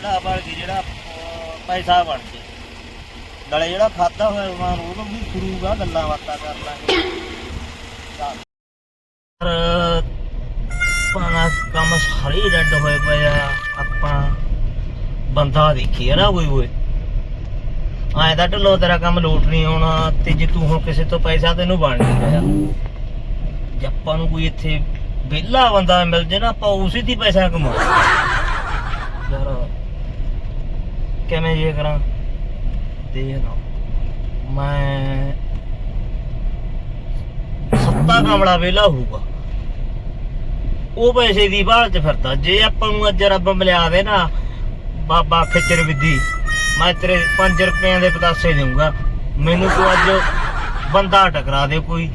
ਜਿਹੜਾ ਬਣ ਕੇ ਜਿਹੜਾ ਅਹ, ਪੈਸਾ ਬਣ ਜੇ। ਨਾਲੇ ਜਿਹੜਾ ਖਾਦਾ ਹੋਇਆ ਸਮਾਨ ਉਹ ਤੋਂ ਵੀ ਖਰੂਗਾ ਗੱਲਾਂ ਬਾਤਾਂ ਕਰ ਲਾਂਗੇ। ਚੱਲ। ਪਰ ਪਾਣਾ ਕੰਮ ਸਾਰੇ ਡੱਡ ਹੋਏ ਪਏ ਆ। ਆਪਾਂ ਬੰਦਾ ਦੇਖੀ ਆ ਨਾ ਕੋਈ ਓਏ। ਆਏ ਤਾਂ ਢਲੋ ਤੇਰਾ ਕੰਮ ਲੋਟ ਨਹੀਂ ਆਉਣਾ ਤੇ ਜੇ ਤੂੰ ਹੁਣ ਕਿਸੇ ਤੋਂ ਪੈਸਾ ਤੈਨੂੰ ਬਣ ਨਹੀਂ ਰਿਹਾ। ਜੇ ਆਪਾਂ ਨੂੰ ਕੋਈ ਇੱਥੇ ਵਿਹਲਾ ਬੰਦਾ ਮਿਲ ਜੇ ਨਾ ਆਪਾਂ ਉਸੇ ਦੀ ਪੈਸਾ ਕਮਾ ਕਿਵੇਂ ਜੇ ਕਰਾਂ? ਦੇਖ ਨਾ ਮੈਂ ਸੱਤਾ ਕਮਲਾ ਵਿਹਲਾ ਹੋਊਗਾ। ਉਹ ਪੈਸੇ ਦੀ ਬਾਹਰ ਚ ਫਿਰਦਾ। ਜੇ ਆਪਾਂ ਨੂੰ ਅੱਜ ਰੱਬ ਮਿਲਿਆ ਦੇ ਨਾ, ਬਾਬਾ ਖਿਚਰ ਵਿਧੀ, ਮੈਂ ਤੇਰੇ 5 ਰੁਪਏ ਦੇ ਪਤਾਸੇ ਦੇਊਂਗਾ। ਮੈਨੂੰ ਤੂੰ ਅੱਜ ਬੰਦਾ ਟਕਰਾ ਦੇ ਕੋਈ,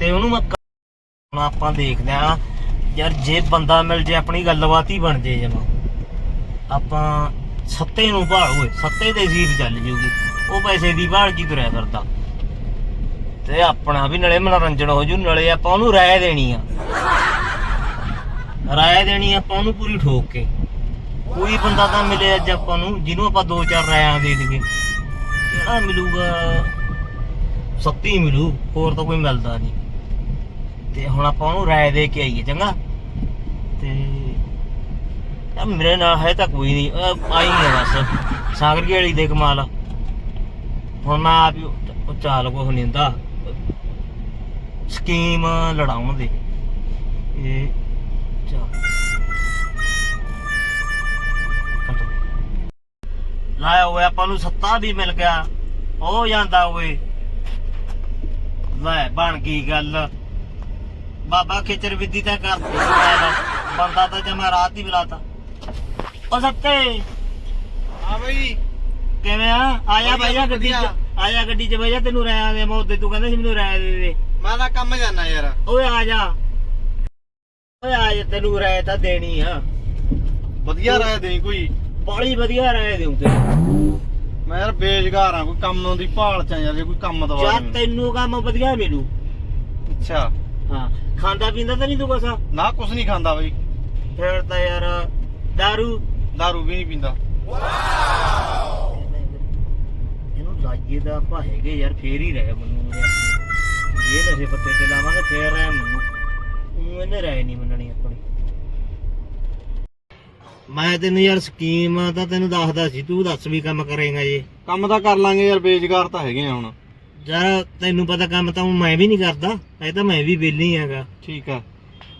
ਤੇ ਉਹਨੂੰ ਮੈਂ ਹੁਣ ਆਪਾਂ ਦੇਖਦੇ ਆ, ਯਾਰ ਜੇ ਬੰਦਾ ਮਿਲ ਜੇ, ਆਪਣੀ ਗੱਲਬਾਤ ਹੀ ਬਣ ਜੇ ਜਮਾ। ਆਪਾਂ ਸੱਤੇ ਨੂੰ ਭਾਲ ਹੋਏ ਸੱਤੇ ਦੇ ਸੀਰ ਚੱਲ ਜੂਗੀ। ਉਹ ਪੈਸੇ ਦੀ ਭਾਲ ਕੀ ਤੁਰਿਆ ਫਿਰਦਾ? ਤੇ ਆਪਣਾ ਵੀ ਨਾਲੇ ਮਨੋਰੰਜਨ ਹੋ ਜੂ, ਨਾਲੇ ਆਪਾਂ ਉਹਨੂੰ ਰਾਏ ਦੇਣੀ ਆ। ਰਾਏ ਦੇਣੀ ਆਪਾਂ ਉਹਨੂੰ ਪੂਰੀ ਠੋਕ ਕੇ। ਕੋਈ ਬੰਦਾ ਤਾਂ ਮਿਲੇ ਅੱਜ ਆਪਾਂ ਨੂੰ, ਜਿਹਨੂੰ ਆਪਾਂ ਦੋ ਚਾਰ ਰਾਇਆਂ ਦੇ ਦੇਈਏ। ਕਿਹੜਾ ਮਿਲੂਗਾ? ਸੱਤੀ ਮਿਲੂ, ਹੋਰ ਤਾਂ ਕੋਈ ਮਿਲਦਾ ਨਹੀਂ। ਤੇ ਹੁਣ ਆਪਾਂ ਉਹਨੂੰ ਰਾਏ ਦੇ ਕੇ ਆਈਏ, ਚੰਗਾ? ਤੇ ਯਾਰ ਮੇਰੇ ਨਾਲ ਹੈ ਤਾਂ ਕੋਈ ਨਹੀਂ। ਅਹ ਆਈ ਹੈ ਬਸ। ਸਾਗਰ ਕੀ ਵਾਲੀ ਦੇ ਕਮਾਲ ਹੁਣ ਮੈਂ ਆਪ ਹੀ ਉਹ- ਚਾਲ ਕੋ ਨਹੀਂ ਹੁੰਦਾ। ਸਕੀਮ ਲੜਾਉਣ ਦੀ। ਇਹ ਚਾ ਲਾਇਆ ਹੋਇਆ ਆਪਾਂ ਨੂੰ ਸੱਤਾ ਵੀ ਮਿਲ ਗਿਆ। ਉਹ ਜਾਂਦਾ ਓਏ। ਲੈ, ਬਣ ਗਈ ਗੱਲ। ਬਾਬਾ ਖੇਚਰ ਵਿਧੀ ਤਾਂ ਕਰਦੀ ਬੰਦਾ ਤਾਂ ਜਮਾ ਰਾਤ ਹੀ ਬੁਲਾਤਾ। ਉਹ ਸੱਤੇ। ਹਾਂ ਬਈ। ਕਿਵੇਂ ਆ? ਆਇਆ ਜਾ ਗੱਡੀ 'ਚ। ਆਇਆ ਗੱਡੀ 'ਚ ਜਾ ਤੈਨੂੰ ਰਾਇਆ ਦੇ। ਮੋਦੇ ਤੂੰ ਕਹਿੰਦਾ ਸੀ ਮੈਨੂੰ ਰਾਇਆ ਦੇ ਦੇ। ਮੈਂ ਤਾਂ ਕੰਮ ਜਾਣਾ ਯਾਰ। ਓਏ ਆ ਜਾ। ਓਏ ਆ ਜਾ ਤੈਨੂੰ ਰਾਇਆ ਤਾਂ ਦੇਣੀ ਆ। ਵਧੀਆ ਰਾਇ ਦੇਈ ਕੋਈ। ਬੜੀ ਵਧੀਆ ਰਾਇਆ ਦੇਉਂ ਤੇ ਮੈਂ ਯਾਰ ਬੇਜਗਾਰ ਆ ਕੋਈ ਕੰਮ ਦੀ ਭਾਲ ਚ ਆ ਯਾਰ ਕੋਈ ਕੰਮ ਦਵਾ ਜਾਂ ਦੇ ਮੈਨੂੰ। ਤੈਨੂੰ ਕੰਮ ਵਧੀਆ ਮਿਲੂ। ਅੱਛਾ। ਹਾਂ। ਖਾਂਦਾ ਪੀਂਦਾ ਤਾਂ ਨਹੀਂ ਤੂੰ ਕੁਛ? ਨਾ ਕੁਛ ਨਹੀਂ ਖਾਂਦਾ ਬਈ। ਫਿਰ ਤਾਂ ਯਾਰ दारू दारू ਵੀ ਨਹੀਂ ਪੀਂਦਾ ਇਹਨੂੰ ਲਾਈਏ ਦਾ ਆਪਾਂ ਹੈਗੇ ਯਾਰ ਫੇਰ ਹੀ ਰਹਿ ਮੈਨੂੰ ਇਹ ਨਸ਼ੇ ਪੱਤੇ ਤੇ ਲਾਵਾਂਗੇ ਫੇਰ ਰਹਿ ਮੈਨੂੰ। ਉਹ ਇਹਨੇ ਰਹਿ ਨਹੀਂ ਮੰਨਣੀ ਆਪਣੀ। ਮੈਂ ਤੈਨੂੰ ਯਾਰ ਸਕੀਮ ਤਾਂ ਤੈਨੂੰ ਦੱਸਦਾ ਸੀ ਤੂੰ ਦੱਸ ਵੀ ਕੰਮ ਕਰੇਗਾ ਜੇ। ਕੰਮ ਤਾਂ ਕਰ ਲਾਂਗੇ ਯਾਰ ਬੇਜਗਾਰ ਤਾਂ ਹੈਗੇ ਆ ਹੁਣ। ਯਾਰ ਤੈਨੂੰ ਪਤਾ ਕੰਮ ਤਾਂ ਮੈਂ ਵੀ ਨਹੀਂ ਕਰਦਾ ਇਹ ਤਾਂ ਮੈਂ ਵੀ ਵਿਹਲੀ ਹੈਗਾ। ਠੀਕ ਆ।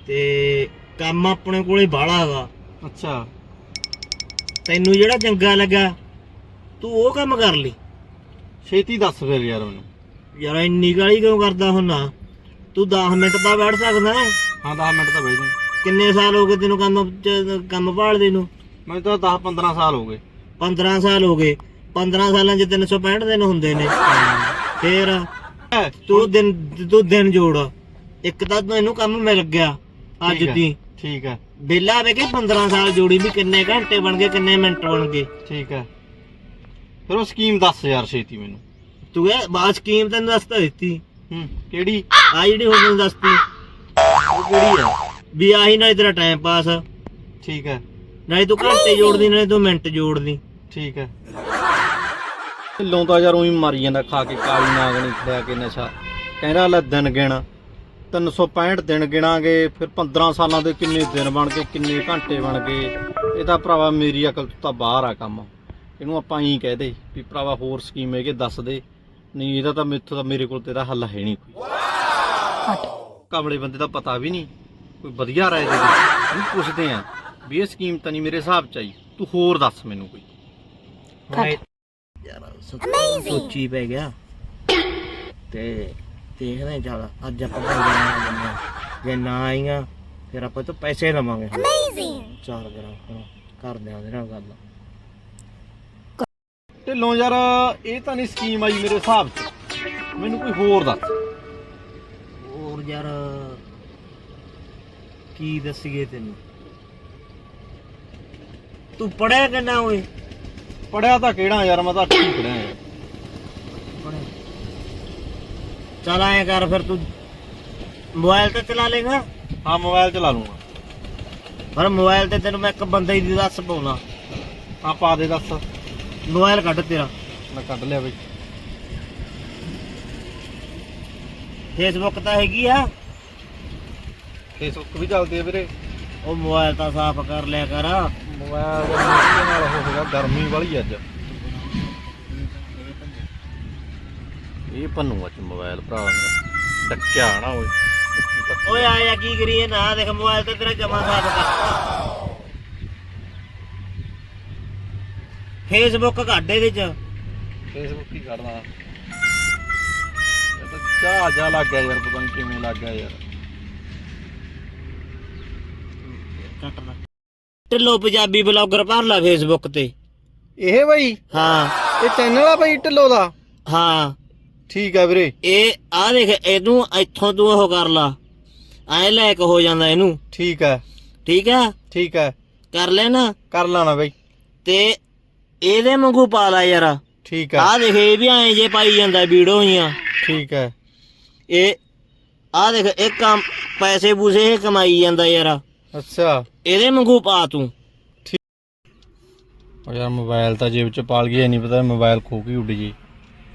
ਤੇ ਕੰਮ ਆਪਣੇ ਕੋਲੇ ਬਾਹਲਾ ਹੈਗਾ। ਅੱਛਾ। ਤੈਨੂੰ ਜਿਹੜਾ ਚੰਗਾ ਲੱਗਾ ਤੂੰ ਉਹ ਕੰਮ ਕਰ ਲਈ। ਛੇਤੀ ਦੱਸ ਫਿਰ ਯਾਰ ਮੈਨੂੰ। ਯਾਰ ਇੰਨੀ ਗਾਲੀ ਕਿਉਂ ਕਰਦਾ ਹੁੰਨਾ? ਤੂੰ 10 ਮਿੰਟ ਤਾਂ ਬੈਠ ਸਕਦਾ ਹੈ। ਹਾਂ 10 ਮਿੰਟ ਤਾਂ ਬਹਿ ਜਾ ਕਿੰਨੇ ਸਾਲ ਹੋ ਗਏ ਤੈਨੂੰ ਕੰਮ ਚ- ਕੰਮ ਭਾਲਦੇ ਨੂੰ? ਮੈਨੂੰ ਤਾਂ 10 15 ਸਾਲ ਹੋ ਗਏ। 15 ਸਾਲ ਹੋ ਗਏ। 15 ਸਾਲਾਂ ਚ 365 ਦਿਨ ਹੁੰਦੇ ਨੇ। ਫੇਰ ਐ, ਤੂੰ ਦਿਨ ਤੂੰ ਦਿਨ ਜੋੜ। ਇੱਕ ਤਾਂ ਤੈਨੂੰ ਕੰਮ ਮਿਲ ਗਿਆ। ਅੱਜ ਠੀਕ ਦੀ। ਠੀਕ ਆ ਬੇਲਾ ਵੇ ਕੇ 15 ਸਾਲ ਜੋੜੀ ਵੀ ਕਿੰਨੇ ਘੰਟੇ ਬਣ ਗਏ ਕਿੰਨੇ ਮਿੰਟ ਬਣ ਗਏ। ਠੀਕ ਆ ਫਿਰ ਉਹ ਸਕੀਮ ਦੱਸ ਯਾਰ ਛੇਤੀ ਮੈਨੂੰ। ਤੂੰ ਇਹ ਬਾਤ ਸਕੀਮ ਤੈਨੂੰ ਦੱਸ ਤਾਂ ਦਿੱਤੀ। ਹੂੰ ਕਿਹੜੀ? ਆ ਜਿਹੜੀ ਹੁਣ ਤੈਨੂੰ ਦੱਸਤੀ। ਉਹ ਕਿਹੜੀ ਆ ਵੀ ਆਹੀ ਨਾਲ ਤੇਰਾ ਟਾਈਮ ਪਾਸ ਠੀਕ ਆ ਨਾਲੇ ਤੂੰ ਘੰਟੇ ਜੋੜਦੀ ਨਾਲੇ ਤੂੰ ਮਿੰਟ ਜੋੜਦੀ। ਠੀਕ ਹੈ। ਢਿੱਲੋਂ ਤਾਂ ਯਾਰ ਉਹੀ ਮਰੀ ਜਾਂਦਾ ਖਾ ਕੇ ਕਾਲੀ ਨਾਗਣੀ ਖੜਿਆ ਕੇ ਨਸ਼ਾ। ਕਹਿੰਦਾ ਲੈ ਦਿਨ ਗਿਣ। 365 ਦਿਨ ਗਿਣਾਂਗੇ ਫਿਰ 15 ਸਾਲਾਂ ਦੇ ਕਿੰਨੇ ਦਿਨ ਬਣ ਗਏ ਕਿੰਨੇ ਘੰਟੇ ਬਣ ਗਏ। ਇਹ ਤਾਂ ਭਰਾਵਾ ਮੇਰੀ ਅਕਲ ਤੋਂ ਤਾਂ ਬਾਹਰ ਆ ਕੰਮ। ਇਹਨੂੰ ਆਪਾਂ ਹੀ ਕਹਿ ਦੇ ਵੀ ਭਰਾਵਾ ਹੋਰ ਸਕੀਮ ਹੈਗੇ ਦੱਸ ਦੇ। ਨਹੀਂ ਇਹਦਾ ਤਾਂ ਮੇਥੋਂ ਤਾਂ ਮੇਰੇ ਕੋਲ ਤੇਰਾ ਹੱਲ ਹੈ ਨਹੀਂ ਕੋਈ। ਕਮਲੇ ਬੰਦੇ ਦਾ ਪਤਾ ਵੀ ਨਹੀਂ ਕੋਈ ਵਧੀਆ ਰਾਏ ਦੇ ਦੇ ਪੁੱਛਦੇ ਆ ਵੀ ਇਹ ਸਕੀਮ ਤਾਂ ਨਹੀਂ ਮੇਰੇ ਹਿਸਾਬ ਚ ਆਈ। ਤੂੰ ਹੋਰ ਦੱਸ ਮੈਨੂੰ ਕੋਈ। ਯਾਰ ਸੋਚੀ ਪੈ ਗਿਆ। ਤੇ ਦੇਖਦੇ ਹਾਂ ਚੱਲ ਅੱਜ ਆਪਾਂ ਘਰ ਜਾਣਾ ਹੈ। ਜੇ ਨਾ ਆਈਆਂ ਫਿਰ ਆਪਾਂ ਤੋਂ ਪੈਸੇ ਲਵਾਂਗੇ। ਅਮੇਜ਼ਿੰਗ ਚਾਰ ਗ੍ਰਾਮ ਹੁਣ ਕਰਦੇ ਆਂ ਉਹਦੇ ਨਾਲ ਗੱਲ। ਢਿੱਲੋਂ ਯਾਰ ਇਹ ਤਾਂ ਨਹੀਂ ਸਕੀਮ ਆਈ ਮੇਰੇ ਹਿਸਾਬ 'ਚ। ਮੈਨੂੰ ਕੋਈ ਹੋਰ ਦੱਸ। ਹੋਰ ਯਾਰ ਕੀ ਦੱਸੀਏ ਤੈਨੂੰ? ਤੂੰ ਪੜਿਆ ਕਿੰਨਾ ਓਏ? ਪੜਿਆ ਤਾਂ ਕਿਹੜਾ ਯਾਰ ਮੈਂ ਤਾਂ ਅੱਠੀ ਪੜਿਆ ਯਾਰ ਪੜਿਆ ਚਲ ਆਏ ਕਰ ਫਿਰ ਤੂੰ ਮੋਬਾਈਲ ਤੇ ਚਲਾ ਲੇਗਾ। ਹਾਂ ਮੋਬਾਈਲ ਚਲਾ ਲੂੰਗਾ ਪਰ ਮੋਬਾਈਲ ਤੇ ਤੈਨੂੰ ਮੈਂ ਇੱਕ ਬੰਦੇ ਦੀ ਦੱਸ ਪਾਉਣਾ। ਆ ਪਾ ਦੇ ਦੱਸ। ਮੋਬਾਈਲ ਕੱਢ ਤੇਰਾ। ਮੈਂ ਕੱਢ ਲਿਆ ਬਈ। ਫੇਸਬੁੱਕ ਤਾਂ ਹੈਗੀ ਆ। ਫੇਸਬੁੱਕ ਵੀ ਚੱਲਦੀ ਆ ਵੀਰੇ। ਉਹ ਮੋਬਾਈਲ ਤਾਂ ਸਾਫ਼ ਕਰ ਲਿਆ ਕਰ। ਮੋਬਾਈਲ ਦੇ ਨਾਲ ਹੋ ਗਿਆ ਗਰਮੀ ਵਾਲੀ ਅੱਜ। ਇਹ ਪੰਨੂ ਅੱਜ ਮੋਬਾਈਲ ਭਰਾ ਮੇਰਾ। ਡੱਕਿਆ ਨਾ ਓਏ। ਓਏ ਆਇਆ ਕੀ ਕਰੀਏ? ਨਾ ਦੇਖ ਮੋਬਾਈਲ ਤੇ ਤੇਰਾ ਜਮਾ ਸਾਫ਼ ਕਰ ਫੇਸਬੁੱਕ ਕੱਢ ਇਹਦੇ ਚ। ਫੇਸਬੁੱਕ ਹੀ ਕਰਦਾ? ਇਹ ਤਾਂ ਚਾਹ ਜਾ ਲੱਗ ਗਿਆ ਯਾਰ ਪਤਾ ਨਹੀਂ ਕਿਵੇਂ ਲੱਗ ਗਿਆ ਯਾਰ। ਕੱਟ ਲੈ ਢਿੱਲੋ ਪੰਜਾਬੀ ਬਲੌਗਰ ਭਰ ਲਾ ਫੇਸਬੁੱਕ ਤੇ। ਇਹ ਬਈ? ਹਾਂ। ਇਹ ਚੈਨਲ ਆ ਬਈ ਢਿੱਲੋ ਦਾ? ਹਾਂ। ਠੀਕ ਆ ਵੀਰੇ। ਇਹ ਆ ਦੇਖ ਇਹਨੂੰ ਇੱਥੋਂ ਤੂੰ ਉਹ ਕਰ ਲਾ। ਐ ਲਾਇਕ ਹੋ ਜਾਂਦਾ ਇਹਨੂੰ। ਠੀਕ ਆ। ਠੀਕ ਆ? ਠੀਕ ਆ। ਕਰ ਲੈ ਨਾ। ਕਰ ਲਾਣਾ ਬਈ। ਤੇ ਇਹਦੇ ਵਾਂਗੂ ਪਾ ਲਾ ਯਾਰ। ਠੀਕ ਆ। ਆ ਦੇਖ ਇਹ ਵੀ ਐਂ ਜੇ ਪਾਈ ਜਾਂਦਾ ਵੀਡੀਓ ਜੀਆਂ ਠੀਕ ਆ। ਇਹ ਆ ਦੇਖ ਇਹ ਕੰਮ ਪੈਸੇ ਪੂਸੇ ਇਹ ਕਮਾਈ ਜਾਂਦਾ ਯਾਰ। ਅੱਛਾ। ਇਹਦੇ ਵਾਂਗੂ ਪਾ ਤੂੰ। ਉਹ ਯਾਰ ਮੋਬਾਈਲ ਤਾਂ ਜੇਬ ਚ ਪਾਲ ਗਿਆ ਨਹੀਂ ਪਤਾ ਮੋਬਾਈਲ ਖੋ ਕੇ ਉੱਡ ਜੀ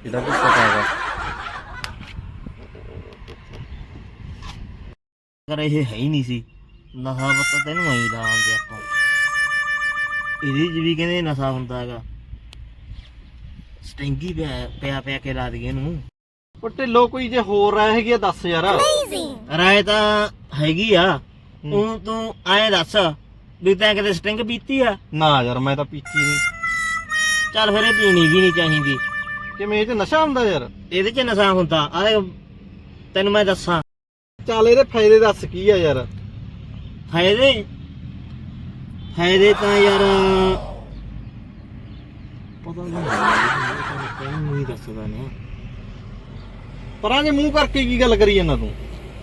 ਇਹਦਾ ਕੀ ਪਤਾ ਹੈਗਾ ਅਗਰ ਇਹ ਹੈ ਹੀ ਨਹੀਂ ਸੀ ਨਸ਼ਾ ਪਤਾ ਤੈਨੂੰ ਐਂ ਲਾਉਂਦੇ ਆਪਾਂ। ਇਹਦੇ ਚ ਵੀ ਕਹਿੰਦੇ ਨਸ਼ਾ ਹੁੰਦਾ ਹੈਗਾ। ਸਟਿੰਗੀ ਪਿਆ ਪਿਆ ਪਿਆ ਕੇ ਲਾ ਦਈਏ ਇਹਨੂੰ। ਉਹ ਢਿੱਲੋ ਕੋਈ ਜੇ ਹੋਰ ਰਹਿ ਹੈਗੀ ਆ ਦੱਸ ਯਾਰ। ਰਾਏ ਤਾਂ ਹੈਗੀ ਆ। ਉਹ ਤੂੰ ਐਂ ਦੱਸ ਵੀ ਤੈਂ ਕਦੇ ਸਟਿੰਗ ਪੀਤੀ ਆ? ਨਾ ਯਾਰ ਮੈਂ ਤਾਂ ਪੀਤੀ ਨਹੀਂ। ਚੱਲ ਫਿਰ ਇਹ ਪੀਣੀ ਵੀ ਨਹੀਂ ਚਾਹੀਦੀ। ਕਿਵੇਂ ਇਹ ਚ ਨਸ਼ਾ ਹੁੰਦਾ ਯਾਰ? ਇਹਦੇ ਚ ਨਸ਼ਾ ਹੁੰਦਾ। ਆ ਦੇਖ, ਤੈਨੂੰ ਮੈਂ ਦੱਸਾਂ। ਚੱਲ ਇਹਦੇ ਫਾਇਦੇ ਦੱਸ ਕੀ ਆ ਯਾਰ? ਫਾਇਦੇ? ਫਾਇਦੇ ਤਾਂ ਯਾਰ ਪਤਾ ਨਹੀਂ। ਤੈਨੂੰ ਨਹੀਂ ਦੱਸਦਾ ਨੇ ਪਰਾਂ ਜੇ ਮੂੰਹ ਕਰਕੇ ਕੀ ਗੱਲ ਕਰੀ ਜਾਂਦਾ ਤੂੰ?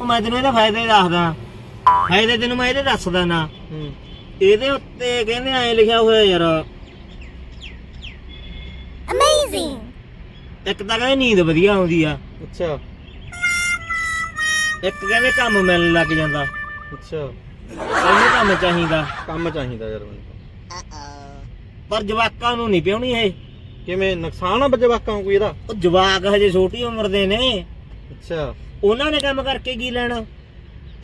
ਉਹ ਮੈਂ ਤੈਨੂੰ ਇਹਦਾ ਫਾਇਦੇ ਦੱਸਦਾ। ਫਾਇਦੇ ਤੈਨੂੰ ਮੈਂ ਇਹਦੇ ਦੱਸਦਾ ਨਾ। ਹੂੰ। ਇਹਦੇ ਉੱਤੇ ਕਹਿੰਦੇ ਐ ਲਿਖਿਆ ਹੋਇਆ ਯਾਰ। ਇੱਕ ਤਾਂ ਕਹਿੰਦੇ ਨੀਂਦ ਵਧੀਆ ਆਉਂਦੀ ਆ। ਅੱਛਾ। ਇੱਕ ਕਹਿੰਦੇ ਕੰਮ ਮਿਲਣ ਲੱਗ ਜਾਂਦਾ। ਅੱਛਾ। ਤੈਨੂੰ ਕੰਮ ਚਾਹੀਦਾ। ਕੰਮ ਚਾਹੀਦਾ ਯਾਰ ਮੈਨੂੰ ਪਰ ਜਵਾਕਾਂ ਨੂੰ ਨਹੀਂ ਪਿਉਣੀ ਇਹ। ਕਿਵੇਂ? ਨੁਕਸਾਨ ਆ ਜਵਾਕਾਂ ਨੂੰ ਕੋਈ ਇਹਦਾ? ਉਹ ਜਵਾਕ ਹਜੇ ਛੋਟੀ ਉਮਰ ਦੇ ਨੇ। ਅੱਛਾ। ਉਹਨਾਂ ਨੇ ਕੰਮ ਕਰਕੇ ਕੀ ਲੈਣਾ?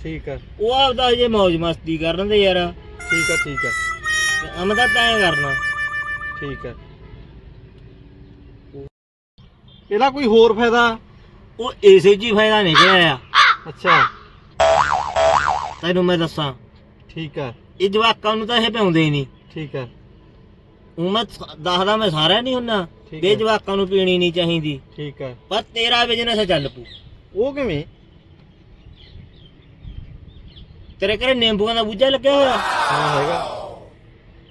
ਠੀਕ ਆ। ਉਹ ਆਪਦਾ ਹਜੇ ਮौज ਮਸਤੀ ਕਰਨ ਦੇ ਯਾਰ। ਠੀਕ ਆ ਠੀਕ ਆ। ਅਮ ਤਾਂ ਤੈਂ ਕਰਨਾ। ਠੀਕ ਆ। ਇਹਦਾ ਕੋਈ ਹੋਰ ਫਾਇਦਾ? ਉਹ ਇਸੇ ਜੀ ਫਾਇਦਾ ਨਿਕਲਿਆ ਆ। ਅੱਛਾ। ਤੈਨੂੰ ਮੈਂ ਦੱਸਾਂ। ਠੀਕ ਆ। ਇਹ ਜਵਾਕਾਂ ਨੂੰ ਤਾਂ ਇਹ ਪਿਆਉਂਦੇ ਹੀ ਨਹੀਂ। ਠੀਕ ਆ। ਉਹ ਮੈਂ ਸ- ਦੱਸਦਾ ਮੈਂ ਸਾਰਿਆਂ ਨਹੀਂ ਹੁੰਨਾ ਠੀਕ ਵੀ ਹੈ। ਇਹ ਜਵਾਕਾਂ ਨੂੰ ਪੀਣੀ ਨਹੀਂ ਚਾਹੀਦੀ। ਠੀਕ ਆ। ਪਰ ਤੇਰਾ ਬਿਜ਼ਨਸ ਚੱਲ ਪੂ ਉਹ ਕਿਵੇਂ? ਤੇਰੇ ਘਰੇ ਨਿੰਬੂਆਂ ਦਾ ਬੂਝਾ ਲੱਗਿਆ ਹੋਇਆ? ਹਾਂ ਹੈਗਾ।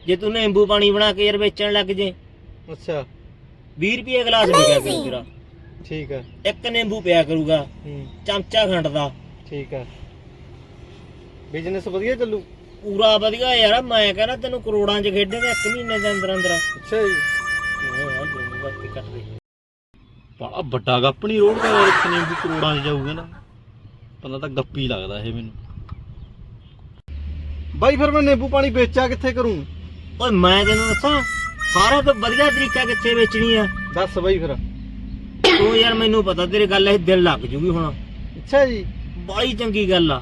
ਜੇ ਤੂੰ ਨਿੰਬੂ ਪਾਣੀ ਬਣਾ ਕੇ ਯਾਰ ਵੇਚਣ ਲੱਗ ਜੇ। ਅੱਛਾ। 20 ਰੁਪਏ ਗਲਾਸ ਵਿਕਿਆ ਕਰੂ ਤੇਰਾ। ਠੀਕ ਆ। ਇੱਕ ਨਿੰਬੂ ਪਿਆ ਕਰੂਗਾ ਹੂੰ। ਚਮਚਾ ਖੰਡ ਦਾ। ਠੀਕ ਆ। ਬਿਜ਼ਨਸ ਵਧੀਆ ਚੱਲੂ? ਪੂਰਾ ਵਧੀਆ ਯਾਰ ਮੈਂ ਕਹਿੰਦਾ ਤੈਨੂੰ ਕਰੋੜਾਂ 'ਚ ਖੇਡੇਗਾ ਇੱਕ ਮਹੀਨੇ ਦੇ ਅੰਦਰ ਅੰਦਰ। ਅੱਛਾ ਜੀ। ਬੜਾ ਵੱਡਾ ਗੱਪਣੀ ਰੋਡ ਦਾ ਯਾਰ ਇੱਕ ਨਿੰਬੂ ਕਰੋੜਾਂ 'ਚ ਜਾਊਗਾ ਨਾ। ਪਤਾ ਤਾਂ ਗੱਪੀ ਲੱਗਦਾ ਇਹ ਮੈਨੂੰ। ਬਾਈ ਫਿਰ ਮੈਂ ਨਿੰਬੂ ਪਾਣੀ ਵੇਚਿਆ ਕਿੱਥੇ ਕਰੂੰ? ਓਏ ਮੈਂ ਤੈਨੂੰ ਦੱਸਾਂ ਸਾਰਾ ਤੋਂ ਵਧੀਆ ਤਰੀਕਾ ਕਿੱਥੇ ਵੇਚਣੀ ਆ। ਦੱਸ ਬਾਈ ਫਿਰ। ਤੂੰ ਯਾਰ ਮੈਨੂੰ ਪਤਾ ਤੇਰੀ ਗੱਲ ਇਹ ਦਿਲ ਲੱਗ ਜੂਗੀ ਹੁਣ। ਅੱਛਾ ਜੀ। ਬੜੀ ਚੰਗੀ ਗੱਲ ਆ।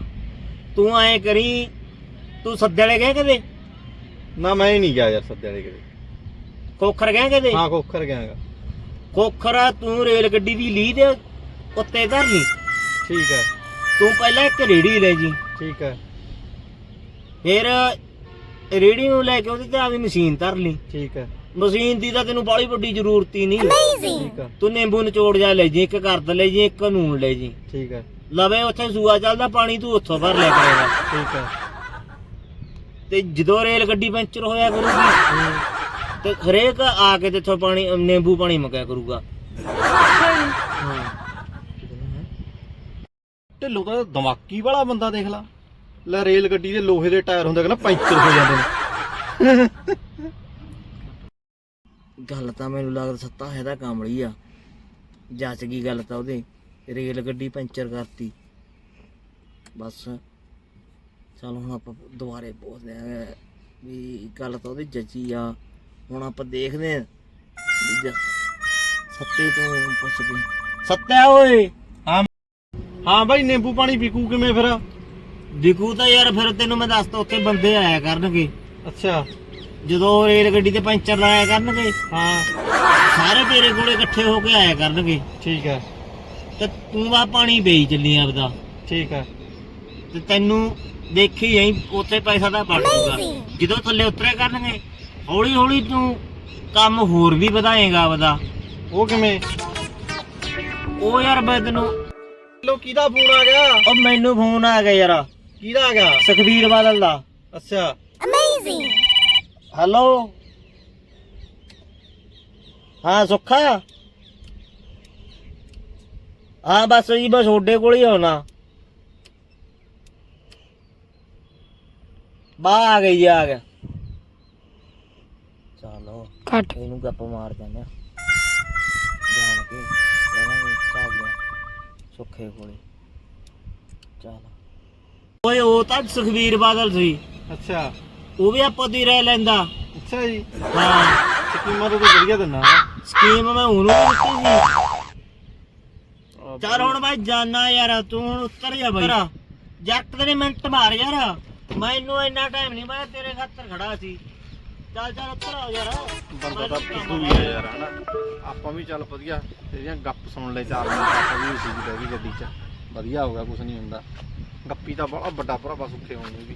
ਤੂੰ ਐ ਕਰੀ ਤੂੰ ਸੱਦੇ ਵਾਲੇ ਗਏ ਕਦੇ? ਨਾ ਮੈਂ ਹੀ ਨਹੀਂ ਗਿਆ ਯਾਰ ਸੱਦੇ ਵਾਲੇ ਕਿਤੇ ਕੋਖਰ ਗਏ ਕਦੇ? ਹਾਂ ਕੋਖਰ ਗਿਆਗਾ ਕੋਖਰ ਤੂੰ ਰੇਲ ਗੱਡੀ ਦੀ ਲੀਹ ਦੇ ਉੱਤੇ ਧਰ ਲਈ। ਠੀਕ ਹੈ। ਤੂੰ ਪਹਿਲਾਂ ਇੱਕ ਰੇੜੀ ਲੈ ਜੀ। ਠੀਕ ਹੈ। ਫਿਰ ਰੇੜੀ ਨੂੰ ਲੈ ਕੇ ਉਹਦੇ ਤੇ ਆਪਦੀ ਮਸ਼ੀਨ ਧਰ ਲਈ। ਠੀਕ ਹੈ। ਮਸ਼ੀਨ ਦੀ ਤਾਂ ਤੈਨੂੰ ਬੜੀ ਵੱਡੀ ਜ਼ਰੂਰਤ ਹੀ ਨਹੀਂ। ਠੀਕ ਤੂੰ ਨਿੰਬੂ ਨਿਚੋੜ ਜਾ ਲੈ ਜੀ ਇੱਕ ਕਰਦ ਲੈ ਜੀ ਇੱਕ ਨੂਣ ਲੈ ਜੀ। ਠੀਕ ਹੈ ਲਵੇ ਉੱਥੇ ਸੂਆ ਚੱਲਦਾ ਪਾਣੀ ਤੂੰ ਉੱਥੋਂ ਭਰ ਲਿਆ ਕਰੇਗਾ। ਠੀਕ ਹੈ ਤੇ ਜਦੋਂ ਰੇਲ ਗੱਡੀ ਪੈਂਚਰ ਹੋਇਆ ਕਰੂਗੀ ਤੇ ਹਰੇਕ ਆ ਕੇ ਤੇਥੋਂ ਪਾਣੀ ਨਿੰਬੂ ਪਾਣੀ ਮੰਗਿਆ ਕਰੂਗਾ। ਹਾਂ। ਢਿੱਲੋਂ ਤਾਂ ਦਿਮਾਗੀ ਵਾਲਾ ਬੰਦਾ ਦੇਖ ਲਾ। ਲੈ ਰੇਲ ਗੱਡੀ ਦੇ ਲੋਹੇ ਦੇ ਟਾਇਰ ਹੁੰਦੇ ਕਹਿੰਦਾ ਪੈਂਚਰ ਹੋ ਜਾਂਦੇ ਨੇ। ਗੱਲ ਤਾਂ ਮੈਨੂੰ ਲੱਗਦਾ ਸੱਤਾ ਹੈ ਤਾਂ ਕਾਮੜੀ ਆ। ਜੱਚ ਗਈ ਗੱਲ ਤਾਂ ਉਹਦੇ। ਰੇਲ ਗੱਡੀ ਪੈਂਚਰ ਕਰਤੀ। ਬਸ। ਚਲ ਹੁਣ ਆਪਾਂ ਦੁਬਾਰੇ ਬੋਲਦੇ ਆ ਵੀ ਗੱਲ ਤਾਂ ਉਹਦੀ ਜੱਜੀ ਆ। ਹੁਣ ਆਪਾਂ ਦੇਖਦੇ ਆਂ ਸੱਤੇ ਤੋਂ ਪੁੱਛ ਕੇ। ਸੱਤਿਆ ਓਏ। ਹਾਂ। ਬਾਈ ਨਿੰਬੂ ਪਾਣੀ ਪੀਕੂ ਕਿਵੇਂ ਫਿਰ? ਵਿਕੂ ਤਾਂ ਯਾਰ ਫਿਰ ਤੈਨੂੰ ਮੈਂ ਦੱਸਤਾ ਉੱਥੇ ਬੰਦੇ ਆਇਆ ਕਰਨਗੇ। ਅੱਛਾ। ਜਦੋਂ ਰੇਲ ਗੱਡੀ ਤੇ ਪੈਂਚਰ ਲਾਇਆ ਕਰਨਗੇ ਹਾਂ। ਸਾਰੇ ਤੇਰੇ ਕੋਲੇ ਇਕੱਠੇ ਹੋ ਕੇ ਆਇਆ ਕਰਨਗੇ। ਠੀਕ ਹੈ। ਤੇ ਤੂੰ ਆ ਪਾਣੀ ਵੇਚ ਚੱਲੀ ਆਪਦਾ। ਠੀਕ ਹੈ। ਤੇ ਤੈਨੂੰ ਦੇਖੀ ਜਾਈ ਉੱਥੇ ਪੈਸਾ ਤਾਂ ਬਣ ਜਾਊਗਾ ਜਦੋਂ ਥੱਲੇ ਉਤਰਿਆ ਕਰਨਗੇ ਹੌਲੀ ਹੌਲੀ ਤੂੰ ਕੰਮ ਹੋਰ ਵੀ ਵਧਾਏਗਾ ਆਪਦਾ। ਉਹ ਕਿਵੇਂ? ਉਹ ਯਾਰ ਮੈਂ ਤੈਨੂੰ ਲੋ ਕਿਹਦਾ ਫੋਨ ਆ ਗਿਆ? ਉਹ ਮੈਨੂੰ ਫੋਨ ਆ ਗਿਆ ਯਾਰ। ਕਿਹਦਾ ਆ ਗਿਆ? ਸੁਖਬੀਰ ਬਾਦਲ ਦਾ। ਅੱਛਾ। ਹੈਲੋ ਹਾਂ ਸੁੱਖਾ? ਹਾਂ ਬਸ ਜੀ ਬਸ ਤੁਹਾਡੇ ਕੋਲ ਹੀ ਆਉਣਾ ਬਾ ਆ ਗਈ ਆ ਗਿਆ। ਚਲੋ ਕੱਟ। ਇਹਨੂੰ ਗੱਪ ਮਾਰ ਜਾਂਦੇ ਆ ਜਾਣ ਕੇ ਕਹਾਂਗੇ ਚੱਲ ਸੁੱਖੇ ਕੋਲੇ। ਚਲ। ਓਏ ਉਹ ਤਾਂ ਸੁਖਬੀਰ ਬਾਦਲ ਸੀ। ਅੱਛਾ। ਉਹ ਵੀ ਆਪਾਂ ਦੀ ਰਹਿ ਲੈਂਦਾ। ਅੱਛਾ ਜੀ। ਹਾਂ। ਸਕੀਮਾਂ ਤਾਂ ਤੂੰ ਵਧੀਆ ਦਿੰਦਾ ਸਕੀਮ ਮੈਂ ਉਹਨੂੰ ਵੀ ਦਿੱਤੀ ਸੀ। ਚੱਲ ਹੁਣ ਬਾਈ ਜਾਨਾ ਯਾਰ ਤੂੰ ਹੁਣ ਉੱਤਰ ਜਾ ਬਾਈ। ਜੱਟ ਤੇਰੇ ਮਿੰਟ ਮਾਰ ਯਾਰ। ਮੈਨੂੰ ਇੰਨਾ ਟਾਈਮ ਨਹੀਂ ਮੈਂ ਤੇਰੇ ਖਾਤਰ ਖੜਾ ਸੀ। ਚੱਲ ਚੱਲ ਉੱਤਰ ਆ ਯਾਰ। ਬੰਦਾ ਤਾਂ ਪਿੱਟੂ ਵੀ ਹੈ ਯਾਰ ਹਨਾ। ਆਪਾਂ ਵੀ ਚੱਲ ਵਧੀਆ ਤੇਰੀਆਂ ਗੱਪ ਸੁਣ ਲੈ ਚਾਰ ਮਿੰਟ ਆਪਾਂ ਵੀ ਸੀ ਗੱਡੀ 'ਚ। ਵਧੀਆ ਹੋ ਗਿਆ ਕੁਝ ਨਹੀਂ ਹੁੰਦਾ। ਗੱਪੀ ਤਾਂ ਬੜਾ ਵੱਡਾ ਭਰਾ ਬਸ ਉੱਥੇ ਹੋਣੀ ਵੀ।